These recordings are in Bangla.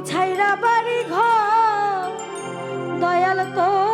ছাইরা বাড়ি ঘর দয়াল তো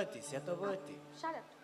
Сятовиті, сятовиті. Shut up.